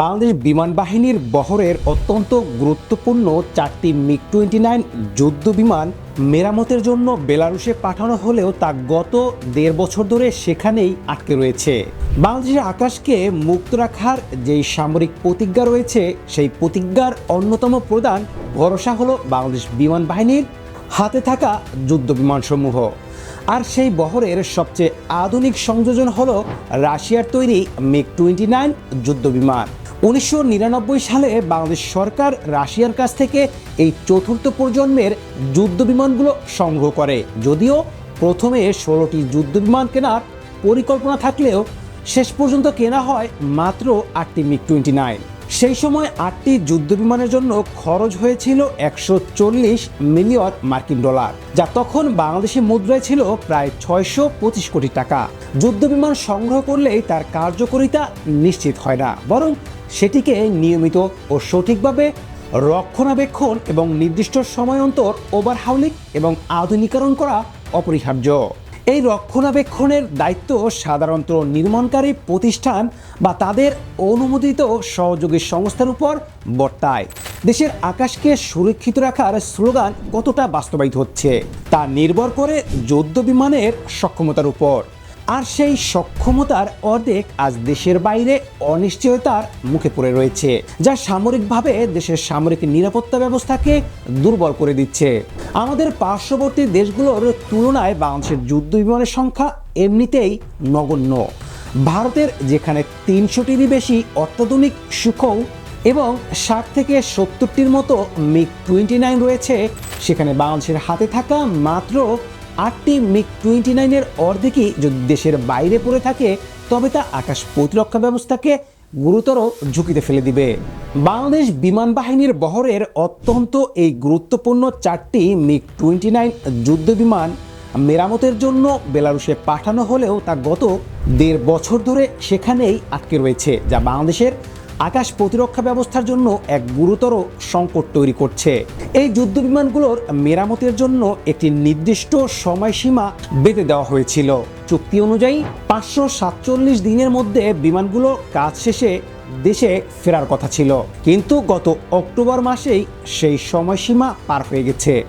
বাংলাদেশ বিমান বাহিনীর বহরের অত্যন্ত গুরুত্বপূর্ণ চারটি মিগ টোয়েন্টি নাইন যুদ্ধ বিমান মেরামতের জন্য বেলারুশে পাঠানো হলেও তা গত দেড় বছর ধরে সেখানেই আটকে রয়েছে। বাংলাদেশের আকাশকে মুক্ত রাখার যেই সামরিক প্রতিজ্ঞা রয়েছে, সেই প্রতিজ্ঞার অন্যতম প্রধান ভরসা হলো বাংলাদেশ বিমান বাহিনীর হাতে থাকা যুদ্ধ বিমানসমূহ। আর সেই বহরের সবচেয়ে আধুনিক সংযোজন হল রাশিয়ার তৈরি মিগ টোয়েন্টি নাইন যুদ্ধ বিমান উনিশশো নিরানব্বই সালে বাংলাদেশ সরকার রাশিয়ার কাছ থেকে এই চতুর্থ প্রজন্মের যুদ্ধ বিমানগুলো সংগ্রহ করে। যদিও প্রথমে ষোলোটি যুদ্ধ বিমান কেনার পরিকল্পনা থাকলেও শেষ পর্যন্ত কেনা হয় মাত্র আটটি মিগ টোয়েন্টি নাইন সেই সময় আটটি যুদ্ধ বিমানের জন্য খরচ হয়েছিল একশো চল্লিশ মিলিয়ন মার্কিন ডলার, যা তখন বাংলাদেশি মুদ্রায় ছিল প্রায় ছয়শো পঁচিশ কোটি টাকা। যুদ্ধ বিমান সংগ্রহ করলেই তার কার্যকারিতা নিশ্চিত হয় না, বরং সেটিকে নিয়মিত ও সঠিকভাবে রক্ষণাবেক্ষণ এবং নির্দিষ্ট সময় অন্তর ওভারহাউলিং এবং আধুনিকরণ করা অপরিহার্য। এই রক্ষণাবেক্ষণের দায়িত্ব সাধারণত নির্মাণকারী প্রতিষ্ঠান বা তাদের অনুমোদিত সহযোগী সংস্থার উপর বর্তায়। দেশের আকাশকে সুরক্ষিত রাখার স্লোগান কতটা বাস্তবায়িত হচ্ছে, তা নির্ভর করে যুদ্ধ বিমানের সক্ষমতার উপর। আর সেই সক্ষমতার অর্ধেক আজ দেশের বাইরে অনিশ্চয়তার মুখে পড়ে রয়েছে, যা সামরিকভাবে দেশের সামরিক নিরাপত্তা ব্যবস্থাকে দুর্বল করে দিচ্ছে। আমাদের পার্শ্ববর্তী দেশগুলোর তুলনায় বাংলাদেশের যুদ্ধ বিমানের সংখ্যা এমনিতেই নগণ্য। ভারতের যেখানে তিনশোটিরই বেশি অত্যাধুনিক সুখৌ এবং ষাট থেকে সত্তরটির মতো মিগ টোয়েন্টি নাইন রয়েছে, সেখানে বাংলাদেশের হাতে থাকা মাত্র আটটি মিগ টোয়েন্টি নাইনের অর্ধেকই যদি দেশের বাইরে পড়ে থাকে, তবে তা আকাশ প্রতিরক্ষা ব্যবস্থাকে গুরুতর ঝুঁকিতে ফেলে দিবে। বাংলাদেশ বিমান বাহিনীর বহরের অত্যন্ত এই গুরুত্বপূর্ণ চারটি মিগ টোয়েন্টি নাইন যুদ্ধ বিমান মেরামতের জন্য বেলারুশে পাঠানো হলেও তা গত দেড় বছর ধরে সেখানেই আটকে রয়েছে, যা বাংলাদেশের আকাশ প্রতিরক্ষা ব্যবস্থার জন্য এক গুরুতর সংকট তৈরি করছে। এই যুদ্ধ বিমানগুলোর মেরামতের জন্য একটি নির্দিষ্ট সময়সীমা বেঁধে দেওয়া হয়েছিল। চুক্তি অনুযায়ী পাঁচশো সাতচল্লিশ দিনের মধ্যে বিমানগুলো কাজ শেষে দেশে ফেরার কথা ছিল। কিন্তু গত অক্টোবর মাসেই সেই সময়সীমা পার হয়ে গেছে।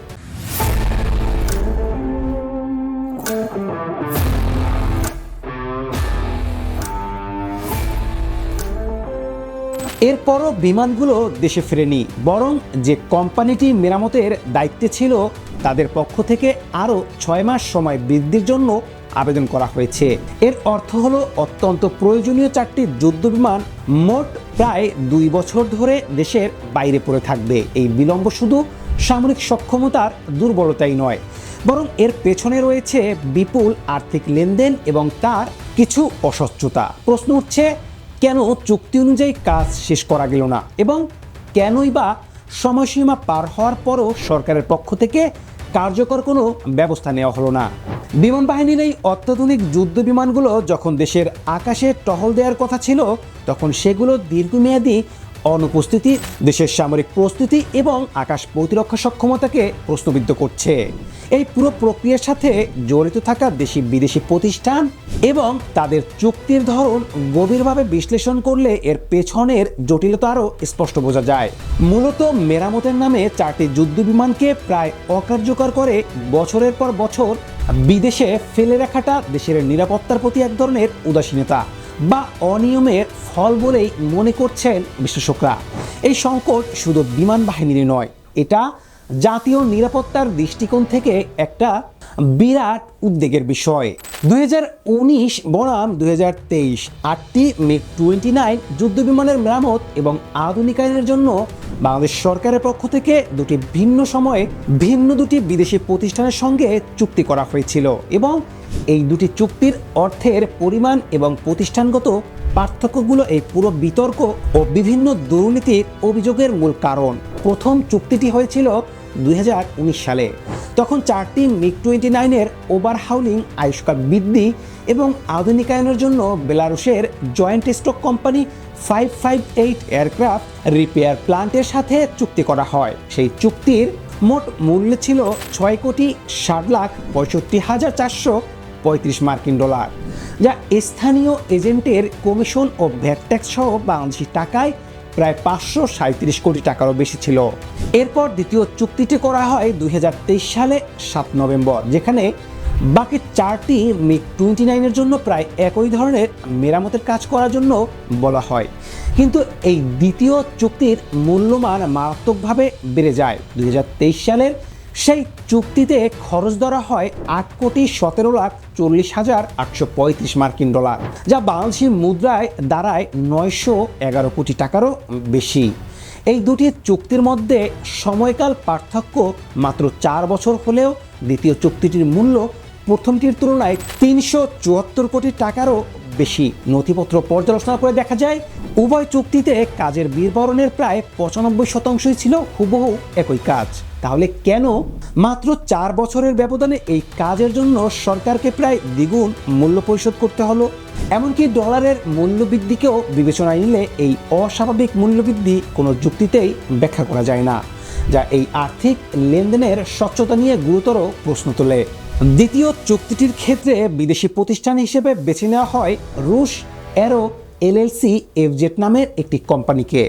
এরপরও বিমানগুলো দেশে ফেরেনি, বরং যে কোম্পানিটি মেরামতের দায়িত্বে ছিল, তাদের পক্ষ থেকে আরও ছয় মাস সময় বৃদ্ধির জন্য আবেদন করা হয়েছে। এর অর্থ হলো, অত্যন্ত প্রয়োজনীয় চারটি যুদ্ধ বিমান মোট প্রায় দুই বছর ধরে দেশের বাইরে পড়ে থাকবে। এই বিলম্ব শুধু সামরিক সক্ষমতার দুর্বলতাই নয়, বরং এর পেছনে রয়েছে বিপুল আর্থিক লেনদেন এবং তার কিছু অস্বচ্ছতা। প্রশ্ন উঠছে কেন চুক্তি অনুযায়ী কাজ শেষ করা গেল না? এবং কেনই বা সময়সীমা পার হওয়ার পরও সরকারের পক্ষ থেকে কার্যকর কোনো ব্যবস্থা নেওয়া হলো না। বিমান বাহিনীর এই অত্যাধুনিক যুদ্ধ বিমানগুলো যখন দেশের আকাশে টহল দেওয়ার কথা ছিল, তখন সেগুলো দীর্ঘমেয়াদী অনুপস্থিতি, দেশের সামরিক প্রস্তুতি এবং আকাশ প্রতিরক্ষা সক্ষমতাকে প্রশ্নবিদ্ধ করছে। এই পুরো প্রক্রিয়ার সাথে জড়িত থাকা দেশি বিদেশি প্রতিষ্ঠান এবং তাদের চুক্তির ধরন গভীরভাবে বিশ্লেষণ করলে এর পেছনের জটিলতা আরও স্পষ্ট বোঝা যায়। মূলত মেরামতের নামে চারটি যুদ্ধ বিমানকে প্রায় অকার্যকর করে বছরের পর বছর বিদেশে ফেলে রাখাটা দেশের নিরাপত্তার প্রতি এক ধরনের উদাসীনতা বা অনিয়মের ফল বলেই মনে করছেন বিশ্লেষকরা এই সংকট শুধু বিমান বাহিনীর নয়, এটা জাতীয় নিরাপত্তার দৃষ্টিকোণ থেকে একটা বিরাট উদ্বেগের বিষয়। দুই বনাম দুই হাজার তেইশ, আটটি মিগ টোয়েন্টি নাইন যুদ্ধ বিমানের মেরামত এবং আধুনিকায়নের জন্য বাংলাদেশ সরকারের পক্ষ থেকে দুটি ভিন্ন সময়ে ভিন্ন দুটি বিদেশি প্রতিষ্ঠানের সঙ্গে চুক্তি করা হয়েছিল এবং এই দুটি চুক্তির অর্থের পরিমাণ এবং প্রতিষ্ঠানগত পার্থক্যগুলো এই পুরো বিতর্ক ও বিভিন্ন দুর্নীতির অভিযোগের মূল কারণ। প্রথম চুক্তিটি হয়েছিল দুই হাজার উনিশ সালে। তখন চারটি মিগ টোয়েন্টি নাইনের ওভারহাউলিং আয়ুষ্কার বৃদ্ধি এবং আধুনিকায়নের জন্য বেলারুশের joint stock company five five eight aircraft repair প্লান্টের সাথে চুক্তি করা হয়। সেই চুক্তির মোট মূল্য ছিল ছয় কোটি ষাট লাখ পঁয়ষট্টি হাজার চারশো পঁয়ত্রিশ মার্কিন ডলার, যা স্থানীয় এজেন্টের কমিশন ও ভ্যাট ট্যাক্স সহ বাংলাদেশি টাকায় প্রায় পাঁচশো সাঁত্রিশ কোটি টাকারও বেশি ছিল। এরপর দ্বিতীয় চুক্তিটি করা হয় দুই হাজার তেইশ সালে সাত নভেম্বর, যেখানে বাকি চারটি মিগ টোয়েন্টি নাইনের জন্য প্রায় একই ধরনের মেরামতের কাজ করার জন্য বলা হয়। কিন্তু এই দ্বিতীয় চুক্তির মূল্যমান মারাত্মকভাবে বেড়ে যায়। দুই হাজার তেইশ সালের সেই চুক্তিতে খরচ ধরা হয় আট কোটি সতেরো লাখ চল্লিশ হাজার আটশো পঁয়ত্রিশ মার্কিন ডলার, যা বাংলাদেশি মুদ্রায় দাঁড়ায় নয়শো এগারো কোটি টাকারও বেশি। এই দুটি চুক্তির মধ্যে সময়কাল পার্থক্য মাত্র চার বছর হলেও দ্বিতীয় চুক্তিটির মূল্য প্রথমটির তুলনায় তিনশো চুয়াত্তর কোটি টাকারও বেশি। নথিপত্র পর্যালোচনা করে দেখা যায়, উভয় চুক্তিতে কাজের বিবরণের প্রায় পঁচানব্বই শতাংশই ছিল হুবহু একই কাজ। তাহলে কেন মাত্র চার বছরের ব্যবধানে এই কাজের জন্য সরকারকে প্রায় দ্বিগুণ মূল্য পরিশোধ করতে হলো? এমনকি ডলারের মূল্যবৃদ্ধিকেও বিবেচনায় নিলে এই অস্বাভাবিক মূল্যবৃদ্ধি কোনো যুক্তিতেই ব্যাখ্যা করা যায় না, যা এই আর্থিক লেনদেনের স্বচ্ছতা নিয়ে গুরুতর প্রশ্ন তোলে। দ্বিতীয় চুক্তিটির ক্ষেত্রে বিদেশি প্রতিষ্ঠান হিসেবে বেছে নেওয়া হয় রুশ অ্যারো এলএলসি এফজেট নামের একটি কোম্পানিকে।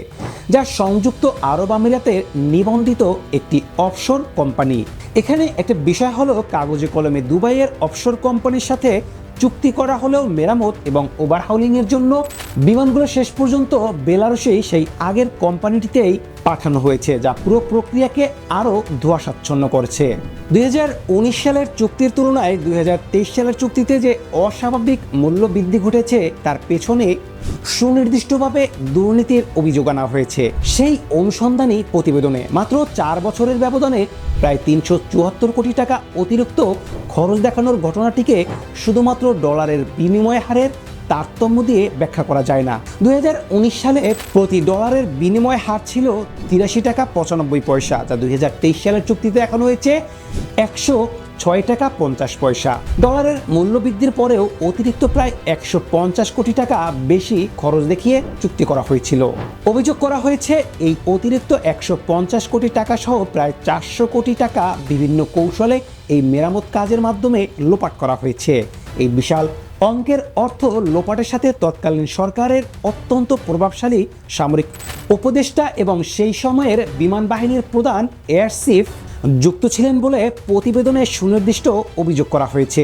যা সংযুক্ত আরব আমিরাতের নিবন্ধিত একটি অফশোর কোম্পানি। এখানে একটা বিষয় হলো কাগজে কলমে দুবাইয়ের অফশোর কোম্পানির সাথে চুক্তি করা হলেও মেরামত এবং ওভারহাউলিংয়ের জন্য বিমানগুলো শেষ পর্যন্ত বেলারুশেই সেই আগের কোম্পানিটিতেই পাঠানো হয়েছে, যা পুরো প্রক্রিয়াকে আরও ধোয়াশাচ্ছন্ন করেছে। দু হাজার উনিশ সালের চুক্তির তুলনায় দু হাজার তেইশ সালের চুক্তিতে যে অস্বাভাবিক মূল্য বৃদ্ধি ঘটেছে, তার পেছনে সুনির্দিষ্টভাবে দুর্নীতির অভিযোগ আনা হয়েছে। সেই অনুসন্ধানী প্রতিবেদনে মাত্র চার বছরের ব্যবধানে প্রায় তিনশো চুয়াত্তর কোটি টাকা অতিরিক্ত খরচ দেখানোর ঘটনাটিকে শুধুমাত্র ডলারের বিনিময় হারের তারতম্য দিয়ে ব্যাখ্যা করা যায় না। দু হাজার উনিশ সালে প্রতি ডলারের বিনিময় হার ছিল তিরাশি টাকা পঁচানব্বই পয়সা, যা দুই সালের চুক্তিতে দেখানো হয়েছে একশো ছয় টাকা পঞ্চাশ পয়সা। ডলারের মূল্য বৃদ্ধির পরেও অতিরিক্ত প্রায় একশো পঞ্চাশ কোটি টাকা বেশি খরচ দেখিয়ে চুক্তি করা হয়েছিল। অভিযোগ করা হয়েছে, এই অতিরিক্ত একশো পঞ্চাশ কোটি টাকা সহ প্রায় চারশো কোটি টাকা বিভিন্ন কৌশলে এই মেরামত কাজের মাধ্যমে লোপাট করা হয়েছে। এই বিশাল অঙ্কের অর্থ লোপাটের সাথে তৎকালীন সরকারের অত্যন্ত প্রভাবশালী সামরিক উপদেষ্টা এবং সেই সময়ের বিমান বাহিনীর প্রধান এয়ার চিফ যুক্ত ছিলেন বলে প্রতিবেদনে সুনির্দিষ্ট অভিযোগ করা হয়েছে।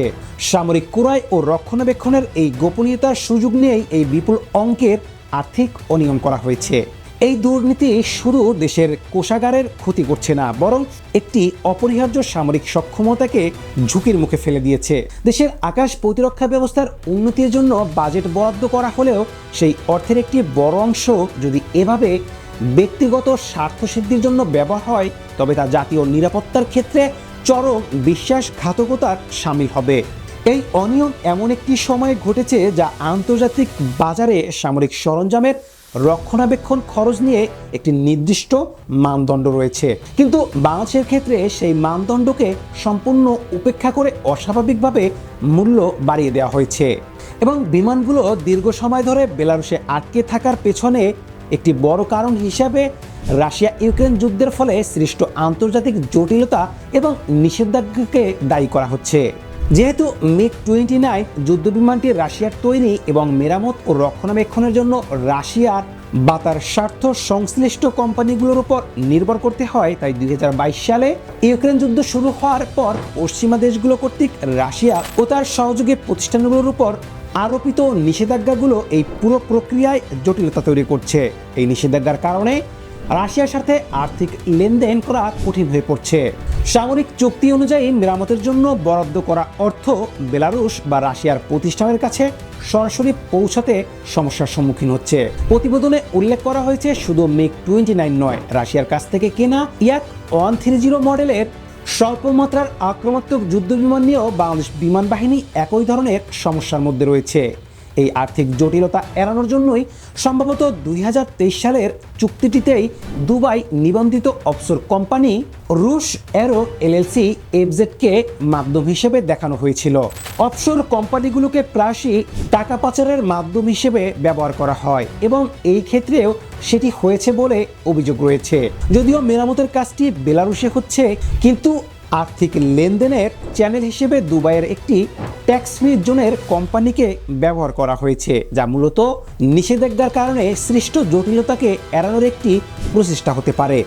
সামরিক ক্রয় ও রক্ষণাবেক্ষণের এই গোপনীয়তার সুযোগ নিয়েই এই বিপুল অঙ্কের আর্থিক অনিয়ম করা হয়েছে। এই দুর্নীতি শুধু দেশের কোষাগারের ক্ষতি করছে না, বরং একটি অপরিহার্য সামরিক সক্ষমতাকে ঝুঁকির মুখে ফেলে দিয়েছে। দেশের আকাশ প্রতিরক্ষা ব্যবস্থার উন্নতির জন্য বাজেট বরাদ্দ করা হলেও সেই অর্থের একটি বড় অংশ যদি এভাবে ব্যক্তিগত স্বার্থসিদ্ধির জন্য ব্যবহার হয়, তবে তা জাতীয় নিরাপত্তার ক্ষেত্রে চরম বিশ্বাসঘাতকতার সামিল হবে। এই অনিয়ম এমন একটি সময়ে ঘটেছে যা আন্তর্জাতিক বাজারে সামরিক সরঞ্জামের রক্ষণাবেক্ষণ খরচ নিয়ে একটি নির্দিষ্ট মানদণ্ড রয়েছে। কিন্তু বাংলাদেশের ক্ষেত্রে সেই মানদণ্ডকে সম্পূর্ণ উপেক্ষা করে অস্বাভাবিকভাবে মূল্য বাড়িয়ে দেওয়া হয়েছে। এবং বিমানগুলো দীর্ঘ সময় ধরে বেলারুশে আটকে থাকার পেছনে একটি বড় কারণ হিসাবে রাশিয়া ইউক্রেন যুদ্ধের ফলে সৃষ্ট আন্তর্জাতিক জটিলতা এবং নিষেধাজ্ঞাকে দায়ী করা হচ্ছে। যেহেতু মিগ টোয়েন্টি নাইন যুদ্ধবিমানটি রাশিয়ার তৈরি এবং মেরামত ও রক্ষণাবেক্ষণের জন্য রাশিয়ার বা তার স্বার্থ সংশ্লিষ্ট কোম্পানিগুলোর উপর নির্ভর করতে হয়, তাই দুই হাজার বাইশ সালে ইউক্রেন যুদ্ধ শুরু হওয়ার পর পশ্চিমা দেশগুলো কর্তৃক রাশিয়া ও তার সহযোগী প্রতিষ্ঠানগুলোর উপর আরোপিত নিষেধাজ্ঞাগুলো এই পুরো প্রক্রিয়ায় জটিলতা তৈরি করছে। এই নিষেধাজ্ঞার কারণে রাশিয়ার সাথে আর্থিক লেনদেন করা কঠিন হয়ে পড়ছে। সামরিক চুক্তি অনুযায়ী মেরামতের জন্য বরাদ্দ করা অর্থ বেলারুশ বা রাশিয়ার প্রতিষ্ঠানের কাছে সরাসরি পৌঁছাতে সমস্যার সম্মুখীন হচ্ছে। প্রতিবেদনে উল্লেখ করা হয়েছে, শুধু মিগ টোয়েন্টি নাইন নয়, রাশিয়ার কাছ থেকে কেনা ইয়াক ওয়ান থ্রি জিরো মডেলের স্বল্পমাত্রার আক্রমণাত্মক যুদ্ধ বিমান নিয়েও বাংলাদেশ বিমান বাহিনী একই ধরনের সমস্যার মধ্যে রয়েছে। এই আর্থিক জটিলতা এড়ানোর জন্যই সম্ভবত দুই হাজার তেইশ সালের চুক্তিটিতেই দুবাই নিবন্ধিত অফসোর কোম্পানি রুশ অ্যারো এলএলসি এফজেডকে মাধ্যম হিসেবে দেখানো হয়েছিল। অফশোর কোম্পানিগুলোকে প্রায়শই টাকা পাচারের মাধ্যম হিসেবে ব্যবহার করা হয় এবং এই ক্ষেত্রেও সেটি হয়েছে বলে অভিযোগ রয়েছে। যদিও মেরামতের কাজটি বেলারুশে হচ্ছে, কিন্তু আর্থিক লেনদেনের চ্যানেল হিসেবে দুবাইয়ের একটি ট্যাক্স ফ্রি জোনের কোম্পানিকে ব্যবহার করা হয়েছে, যা মূলত নিষেধাজ্ঞার কারণে সৃষ্ট জটিলতাকে এড়ানোর একটি প্রচেষ্টা হতে পারে,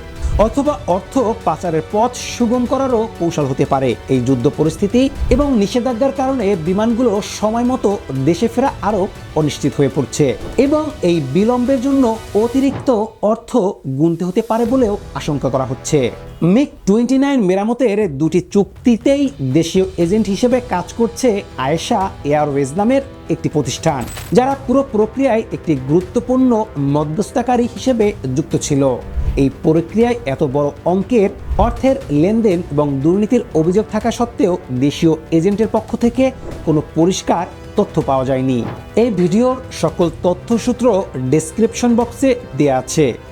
অথবা অর্থ পাচারের পথ সুগম করারও কৌশল হতে পারে। এই যুদ্ধ পরিস্থিতি এবং নিষেধাজ্ঞার কারণে বিমানগুলো সময় মতো দেশে ফেরা আরও অনিশ্চিত হয়ে পড়ছে এবং এই বিলম্বের জন্য অতিরিক্ত অর্থ গুনতে হতে পারে বলেও আশঙ্কা করা হচ্ছে। মিক টোয়েন্টি নাইন মেরামতের দুটি চুক্তিতেই দেশীয় এজেন্ট হিসেবে কাজ করছে আয়েশা এয়ারওয়েজ নামের একটি প্রতিষ্ঠান, যারা পুরো প্রক্রিয়ায় একটি গুরুত্বপূর্ণ মধ্যস্থতাকারী হিসেবে যুক্ত ছিল। এই প্রক্রিয়ায় এত বড় অঙ্কের, অর্থের লেনদেন এবং দুর্নীতির অভিযোগ থাকা সত্ত্বেও দেশীয় এজেন্টের পক্ষ থেকে কোনো পরিষ্কার তথ্য পাওয়া যায়নি। এই ভিডিওর সকল তথ্যসূত্র ডেসক্রিপশন বক্সে দেওয়া আছে।